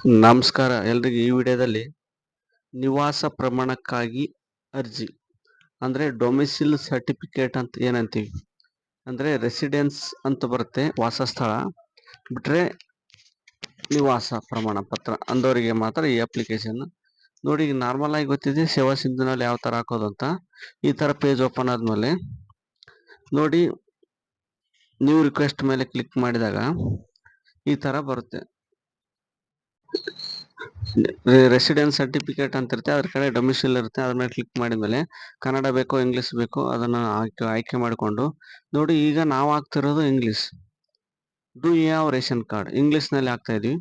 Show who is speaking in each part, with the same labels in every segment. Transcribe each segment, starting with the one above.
Speaker 1: ನಮಸ್ಕಾರ. ಎಲ್ರಿಗೂ ಈ ವಿಡಿಯೋದಲ್ಲಿ ನಿವಾಸ ಪ್ರಮಾಣಕ್ಕಾಗಿ ಅರ್ಜಿ, ಅಂದರೆ ಡೊಮಿಸಿಲ್ ಸರ್ಟಿಫಿಕೇಟ್ ಅಂತ ಏನಂತೀವಿ, ಅಂದರೆ ರೆಸಿಡೆನ್ಸ್ ಅಂತ ಬರುತ್ತೆ, ವಾಸಸ್ಥಳ. ಬಿಟ್ಟರೆ ನಿವಾಸ ಪ್ರಮಾಣ ಪತ್ರ ಅಂದವರಿಗೆ ಮಾತ್ರ ಈ ಅಪ್ಲಿಕೇಶನ್ ನೋಡಿ ಈಗ ನಾರ್ಮಲ್ ಆಗಿ ಗೊತ್ತಿದೆ, ಸೇವಾ ಸಿಂಧುನಲ್ಲಿ ಯಾವ ಥರ ಹಾಕೋದು ಅಂತ. ಈ ಥರ ಪೇಜ್ ಓಪನ್ ಆದಮೇಲೆ ನೋಡಿ ನ್ಯೂ ರಿಕ್ವೆಸ್ಟ್ ಮೇಲೆ ಕ್ಲಿಕ್ ಮಾಡಿದಾಗ ಈ ಥರ ಬರುತ್ತೆ. ರೆಸಿಡೆನ್ಸ್ ಸರ್ಟಿಫಿಕೇಟ್ ಅಂತ ಇರುತ್ತೆ. ಅದ್ರ ಕಡೆ ಡೊಮಿಸಿಲ್ ಇರುತ್ತೆ. ಅದ್ರ ಮೇಲೆ ಕ್ಲಿಕ್ ಮಾಡಿದ್ಮೇಲೆ ಕನ್ನಡ ಬೇಕೋ ಇಂಗ್ಲೀಷ್ ಬೇಕೋ ಅದನ್ನ ಆಯ್ಕೆ ಆಯ್ಕೆ ಮಾಡಿಕೊಂಡು ನೋಡಿ ಈಗ ನಾವು ಹಾಕ್ತಿರೋದು ಇಂಗ್ಲೀಷ್ ಡು ಯಾವ ರೇಷನ್ ಕಾರ್ಡ್ ಇಂಗ್ಲೀಷ್ನಲ್ಲಿ ಹಾಕ್ತಾ ಇದೀವಿ.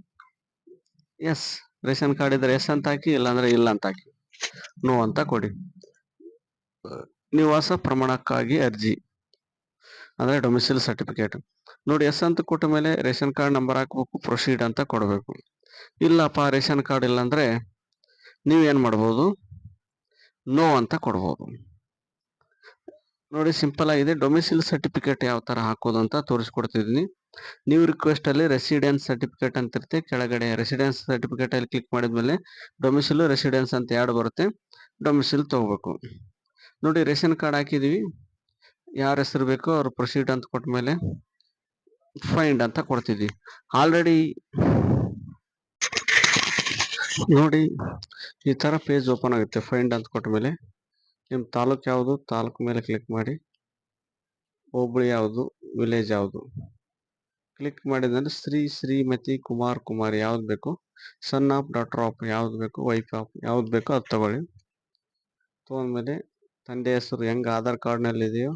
Speaker 1: ಎಸ್ ರೇಷನ್ ಕಾರ್ಡ್ ಇದ್ರೆ ಎಸ್ ಅಂತ ಹಾಕಿ, ಇಲ್ಲಾಂದ್ರೆ ಇಲ್ಲ ಅಂತ ಹಾಕಿ. ನೋ ಅಂತ ಕೊಡಿ. ನಿವಾಸ ಪ್ರಮಾಣಕ್ಕಾಗಿ ಅರ್ಜಿ. ಅಂದ್ರೆ ಡೊಮಿಸಿಲ್ ಸರ್ಟಿಫಿಕೇಟ್ ನೋಡಿ ಎಸ್ ಅಂತ ಕೊಟ್ಟ ಮೇಲೆ ರೇಷನ್ ಕಾರ್ಡ್ ನಂಬರ್ ಹಾಕಬೇಕು ಪ್ರೊಸೀಡ್ ಅಂತ ಕೊಡಬೇಕು. ಇಲ್ಲಪ್ಪ, ರೇಷನ್ ಕಾರ್ಡ್ ಇಲ್ಲ ಅಂದ್ರೆ ಏನು ಮಾಡ್ಬೋದು? ನೋ ಅಂತ ಕೊಡ್ಬೋದು. ನೋಡಿ, ಸಿಂಪಲ್ ಆಗಿದೆ. ಡೊಮಿಸಿಲ್ ಸರ್ಟಿಫಿಕೇಟ್ ಯಾವ ತರ ಹಾಕೋದು ಅಂತ ತೋರಿಸ್ಕೊಡ್ತಿದ್ದೀನಿ. ನೀವು ರಿಕ್ವೆಸ್ಟ್ ಅಲ್ಲಿ ರೆಸಿಡೆನ್ಸ್ ಸರ್ಟಿಫಿಕೇಟ್ ಅಂತ ಇರುತ್ತೆ. ಕೆಳಗಡೆ ರೆಸಿಡೆನ್ಸ್ ಸರ್ಟಿಫಿಕೇಟ್ ಅಲ್ಲಿ ಕ್ಲಿಕ್ ಮಾಡಿದ್ಮೇಲೆ ಡೊಮಿಸಿಲು ರೆಸಿಡೆನ್ಸ್ ಅಂತ ಎರಡು ಬರುತ್ತೆ. ಡೊಮಿಸಿಲ್ ತಗೋಬೇಕು. ನೋಡಿ, ರೇಷನ್ ಕಾರ್ಡ್ ಹಾಕಿದೀವಿ. ಯಾರ ಹೆಸರು ಬೇಕೋ ಅವ್ರು ಪ್ರೊಸೀಡ್ ಅಂತ ಕೊಟ್ಟ ಮೇಲೆ ಫೈಂಡ್ ಅಂತ ಕೊಡ್ತಿದ್ವಿ. ಆಲ್ರೆಡಿ ನೋಡಿ, ಈ ಥರ ಪೇಜ್ ಓಪನ್ ಆಗುತ್ತೆ ಫೈಂಡ್ ಅಂತ ಕೊಟ್ಟ ಮೇಲೆ ನಿಮ್ಮ ತಾಲೂಕು ಯಾವುದು, ತಾಲೂಕು ಮೇಲೆ ಕ್ಲಿಕ್ ಮಾಡಿ, ಹೋಬಳಿ ಯಾವುದು ವಿಲೇಜ್ ಯಾವುದು. ಕ್ಲಿಕ್ ಮಾಡಿದ್ರೆ ಶ್ರೀ ಶ್ರೀಮತಿ ಕುಮಾರ್ ಕುಮಾರ್ ಯಾವ್ದು ಬೇಕು ಸನ್ ಆಫ್ ಡಾಟರ್ ಆಫ್ ಯಾವ್ದು ಬೇಕು ವೈಫ್ ಆಫ್ ಯಾವ್ದು ಬೇಕೋ ಅದು ತಗೊಳ್ಳಿ. ತೊಗೊಂಡ್ಮೇಲೆ ತಂದೆ ಹೆಸರು ಹೆಂಗ್ ಆಧಾರ್ ಕಾರ್ಡ್ನಲ್ಲಿ ಇದೆಯೋ,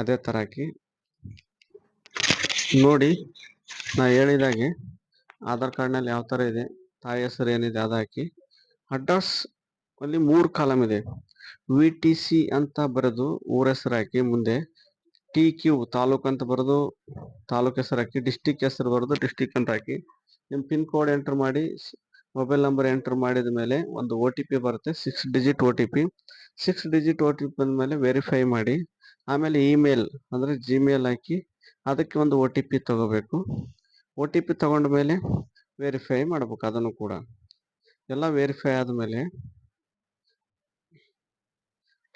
Speaker 1: ಅದೇ ಥರ ಹಾಕಿ. ನೋಡಿ, ನಾ ಹೇಳಿದಾಗೆ, ಆಧಾರ್ ಕಾರ್ಡ್ನಲ್ಲಿ ಯಾವ ಥರ ಇದೆ ತಾಯಿ ಹೆಸರು ಏನಿದೆ ಅದು ಹಾಕಿ. ಅಡ್ರೆಸ್ ಅಲ್ಲಿ ಮೂರು ಕಾಲಮ್ ಇದೆ. ವಿ ಟಿ ಸಿ ಅಂತ ಬರೆದು ಊರ ಹೆಸರು ಹಾಕಿ ಮುಂದೆ. ಟಿ ಕ್ಯೂ ತಾಲೂಕು ಅಂತ ಬರೆದು ತಾಲೂಕ್ ಹೆಸರು ಹಾಕಿ ಡಿಸ್ಟಿಕ್ ಹೆಸರು ಬರೆದು ಡಿಸ್ಟಿಕ್ ಅಂತ ಹಾಕಿ. ನಿಮ್ಮ ಪಿನ್ ಕೋಡ್ ಎಂಟರ್ ಮಾಡಿ ಮೊಬೈಲ್ ನಂಬರ್ ಎಂಟರ್ ಮಾಡಿದ ಮೇಲೆ ಒಂದು ಒ ಟಿ ಪಿ ಬರುತ್ತೆ six digit O T P six digit O T P ಬಂದಮೇಲೆ ವೆರಿಫೈ ಮಾಡಿ, ಆಮೇಲೆ ಇಮೇಲ್ ಅಂದರೆ ಜಿಮೇಲ್ ಹಾಕಿ ಅದಕ್ಕೆ ಒಂದು ಒ ಟಿ ಪಿ ತಗೋಬೇಕು. ಒ ಟಿ ಪಿ ತಗೊಂಡ ಮೇಲೆ ವೆರಿಫೈ ಮಾಡ್ಬೇಕು ಅದನ್ನು ಕೂಡ. ಎಲ್ಲ ವೆರಿಫೈ ಆದಮೇಲೆ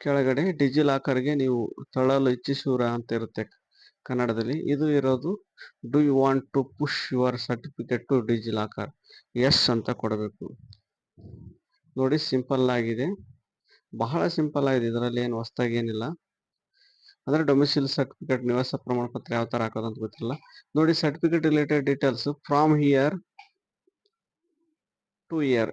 Speaker 1: ಕೆಳಗಡೆ ಡಿಜಿ ಲಾಕರ್ಗೆ ನೀವು ತಳ್ಳಲು ಇಚ್ಛಿಸುವ ಅಂತ ಇರುತ್ತೆ ಕನ್ನಡದಲ್ಲಿ. ಇದು ಇರೋದು do you want to push your certificate to DigiLocker yes ಅಂತ ಕೊಡಬೇಕು. ನೋಡಿ ಸಿಂಪಲ್ ಆಗಿದೆ. ಬಹಳ ಸಿಂಪಲ್ ಆಗಿದೆ. ಇದರಲ್ಲಿ ಏನು ಹೊಸ್ದಾಗಿ ಏನಿಲ್ಲ. ಅಂದರೆ ಡೊಮಿಸಿಲ್ ಸರ್ಟಿಫಿಕೇಟ್ ನಿವಾಸ ಪ್ರಮಾಣ ಪತ್ರ ಯಾವ ಥರ ಹಾಕೋದಂತ ಗೊತ್ತಿಲ್ಲ. ನೋಡಿ certificate related details from here to year.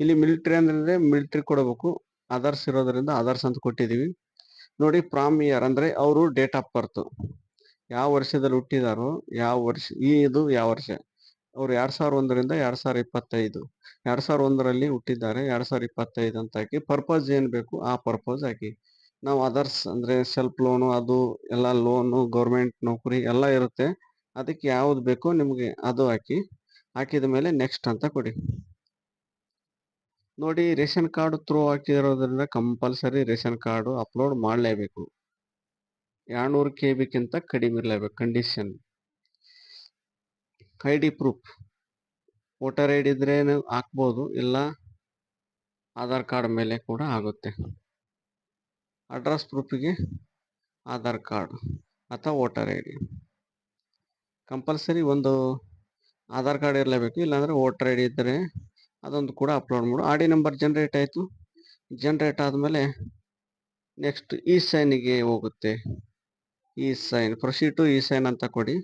Speaker 1: ಇಲ್ಲಿ ಮಿಲಿಟ್ರಿ ಅಂದ್ರೆ ಮಿಲಿಟ್ರಿ ಕೊಡಬೇಕು. ಅದರ್ಸ್ ಇರೋದ್ರಿಂದ ಅದರ್ಸ್ ಅಂತ ಕೊಟ್ಟಿದೀವಿ. ನೋಡಿ ಪ್ರಾಮ್ ಇಯರ್ ಅಂದ್ರೆ ಅವರು ಡೇಟ್ ಆಫ್ ಬರ್ತ್. ಯಾವ ವರ್ಷದಲ್ಲಿ ಹುಟ್ಟಿದಾರೋ, ಯಾವ ವರ್ಷ, ಈ ಇದು ಯಾವ ವರ್ಷ? ಅವ್ರು ಎರಡ್ ಸಾವಿರ ಒಂದರಿಂದ ಎರಡ್ ಸಾವಿರ ಇಪ್ಪತ್ತೈದು. ಎರಡ್ ಸಾವಿರ ಒಂದರಲ್ಲಿ ಹುಟ್ಟಿದ್ದಾರೆ, ಎರಡ್ ಸಾವಿರ ಇಪ್ಪತ್ತೈದು ಅಂತ ಹಾಕಿ ಪರ್ಪಸ್ ಏನ್ ಬೇಕು ಆ ಪರ್ಪಸ್ ಹಾಕಿ. ನಾವು ಅದರ್ಸ್ ಅಂದ್ರೆ ಸೆಲ್ಫ್ ಲೋನು ಅದು ಎಲ್ಲ ಲೋನು, ಗೌರ್ಮೆಂಟ್ ನೌಕರಿ ಎಲ್ಲ ಇರುತ್ತೆ. ಅದಕ್ಕೆ ಯಾವ್ದು ಬೇಕೋ ನಿಮ್ಗೆ ಅದು ಹಾಕಿ. ಹಾಕಿದ ಮೇಲೆ ನೆಕ್ಸ್ಟ್ ಅಂತ ಕೊಡಿ. ನೋಡಿ, ರೇಷನ್ ಕಾರ್ಡ್ ಥ್ರೂ ಹಾಕಿರೋದ್ರಿಂದ ಕಂಪಲ್ಸರಿ ರೇಷನ್ ಕಾರ್ಡು ಅಪ್ಲೋಡ್ ಮಾಡಲೇಬೇಕು. ಎರಡ್ನೂರು ಕೆ ಬಿಕ್ಕಿಂತ ಕಡಿಮೆ ಇರಲೇಬೇಕು condition I D proof voter I D ಇದ್ರೆ ಹಾಕ್ಬೋದು, ಇಲ್ಲ ಆಧಾರ್ ಕಾರ್ಡ್ ಮೇಲೆ ಕೂಡ ಆಗುತ್ತೆ. ಅಡ್ರೆಸ್ ಪ್ರೂಫಿಗೆ ಆಧಾರ್ ಕಾರ್ಡ್ ಅಥವಾ ವೋಟರ್ ಐ ಡಿ ಕಂಪಲ್ಸರಿ ಒಂದು ಆಧಾರ್ ಕಾರ್ಡ್ ಇರಲೇಬೇಕು, ಇಲ್ಲಾಂದರೆ ವೋಟರ್ ಐ ಡಿ ಇದ್ದರೆ ಅದೊಂದು ಕೂಡ ಅಪ್ಲೋಡ್ ಮಾಡು. ಆರ್ ಡಿ ನಂಬರ್ ಜನ್ರೇಟ್ ಆಯಿತು. ಜನ್ರೇಟ್ ಆದಮೇಲೆ ನೆಕ್ಸ್ಟ್ ಇ ಸೈನಿಗೆ ಹೋಗುತ್ತೆ. E sign proceed to e sign ಅಂತ ಕೊಡಿ.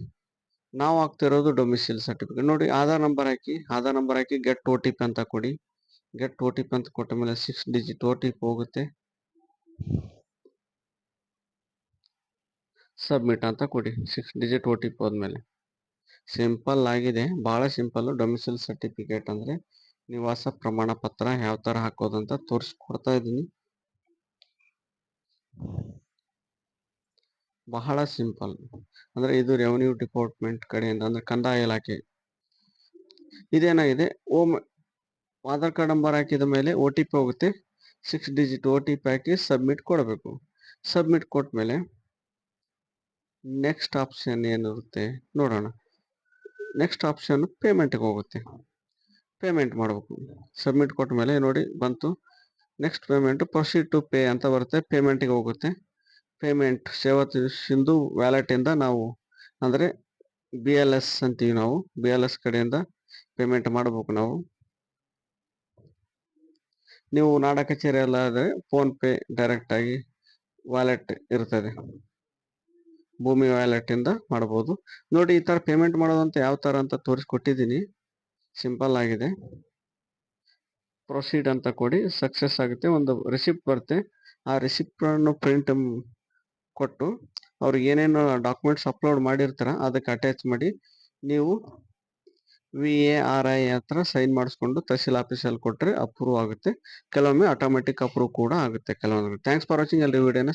Speaker 1: ನಾವು ಹಾಕ್ತಿರೋದು ಡೊಮಿಸಿಲ್ ಸರ್ಟಿಫಿಕೇಟ್ ನೋಡಿ, ಆಧಾರ್ ನಂಬರ್ ಹಾಕಿ, ಆಧಾರ್ ನಂಬರ್ ಹಾಕಿ ಗೆಟ್ ಓ ಟಿ ಪಿ ಅಂತ ಕೊಡಿ. ಗೆಟ್ ಓ ಟಿ ಪಿ ಅಂತ ಕೊಟ್ಟ ಮೇಲೆ six digit O T P ಹೋಗುತ್ತೆ. ಸಬ್ಮಿಟ್ ಅಂತ ಕೊಡಿ six digit O T P ಹೋದ್ಮೇಲೆ. ಸಿಂಪಲ್ ಆಗಿದೆ. ಭಾಳ ಸಿಂಪಲ್ ಡೊಮಿಸೈಲ್ ಸರ್ಟಿಫಿಕೇಟ್ ಅಂದ್ರೆ ನಿವಾಸ ಪ್ರಮಾಣ ಪತ್ರ ಯಾವ ತರ ಅಂತ ತೋರಿಸ್ಕೊಡ್ತಾ ಇದ್ದೀನಿ. ಬಹಳ ಸಿಂಪಲ್. ಅಂದ್ರೆ ಇದು ರೆವೆನ್ಯೂ ಡಿಪಾರ್ಟ್ಮೆಂಟ್ ಕಡೆಯಿಂದ ಅಂದ್ರೆ ಕಂದಾಯ ಇಲಾಖೆ. ಇದೇನಾಗಿದೆ? ಓಮ್ ಆಧಾರ್ ಕಾರ್ಡ್ ನಂಬರ್ ಹಾಕಿದ ಮೇಲೆ ಒ ಟಿ ಪಿ ಹೋಗುತ್ತೆ. Six digit O T P ಹಾಕಿ ಸಬ್ಮಿಟ್ ಕೊಡಬೇಕು. ಸಬ್ಮಿಟ್ ಕೊಟ್ಟ ಮೇಲೆ ನೆಕ್ಸ್ಟ್ ಆಪ್ಷನ್ ಏನಿರುತ್ತೆ ನೋಡೋಣ. ನೆಕ್ಸ್ಟ್ ಆಪ್ಷನ್ ಪೇಮೆಂಟ್ಗೆ ಹೋಗುತ್ತೆ. ಪೇಮೆಂಟ್ ಮಾಡಬೇಕು. ಸಬ್ಮಿಟ್ ಕೊಟ್ಟ ಮೇಲೆ ನೋಡಿ ಬಂತು. Next payment proceed to pay ಅಂತ ಬರುತ್ತೆ. ಪೇಮೆಂಟಿಗೆ ಹೋಗುತ್ತೆ. ಪೇಮೆಂಟ್ ಸೇವಾ ಸಿಂಧು ವ್ಯಾಲೆಟಿಂದ ನಾವು ಅಂದರೆ ಬಿ ಎಲ್ ಎಸ್ ಅಂತೀವಿ ನಾವು. ಬಿ ಎಲ್ ಎಸ್ ಕಡೆಯಿಂದ ಪೇಮೆಂಟ್ ಮಾಡಬೇಕು ನಾವು. ನೀವು ನಾಡ ಕಚೇರಿ ಎಲ್ಲ ಆದರೆ ಫೋನ್ಪೇ ಡೈರೆಕ್ಟಾಗಿ ವ್ಯಾಲೆಟ್ ಇರ್ತದೆ. ಭೂಮಿ ವ್ಯಾಲೆಟ್ ಇಂದ ಮಾಡಬಹುದು. ನೋಡಿ, ಈ ತರ ಪೇಮೆಂಟ್ ಮಾಡೋದಂತ ಯಾವ ತರ ಅಂತ ತೋರಿಸ್ಕೊಟ್ಟಿದ್ದೀನಿ. ಸಿಂಪಲ್ ಆಗಿದೆ. ಪ್ರೊಸೀಡ್ ಅಂತ ಕೊಡಿ. ಸಕ್ಸಸ್ ಆಗುತ್ತೆ. ಒಂದು ರಿಸಿಪ್ಟ್ ಬರುತ್ತೆ. ಆ ರಿಸಿಪ್ಟ್ ಅನ್ನು ಪ್ರಿಂಟ್ ಕೊಟ್ಟು ಅವ್ರಿಗೆ ಏನೇನು ಡಾಕ್ಯುಮೆಂಟ್ಸ್ ಅಪ್ಲೋಡ್ ಮಾಡಿರ್ತಾರ, ಅದಕ್ಕೆ ಅಟ್ಯಾಚ್ ಮಾಡಿ, ನೀವು ವಿ ಎ ಆರ್ ಐ ಹತ್ರ ಸೈನ್ ಮಾಡಿಸ್ಕೊಂಡು ತಹಸೀಲ್ ಆಫೀಸಲ್ಲಿ ಕೊಟ್ಟರೆ ಅಪ್ರೂವ್ ಆಗುತ್ತೆ. ಕೆಲವೊಮ್ಮೆ ಆಟೋಮೆಟಿಕ್ ಅಪ್ರೂವ್ ಕೂಡ ಆಗುತ್ತೆ. ಕೆಲವೊಂದು ಥ್ಯಾಂಕ್ಸ್ ಫಾರ್ ವಾಚಿಂಗ್ ಅಲ್ಲಿ ವಿಡಿಯೋನ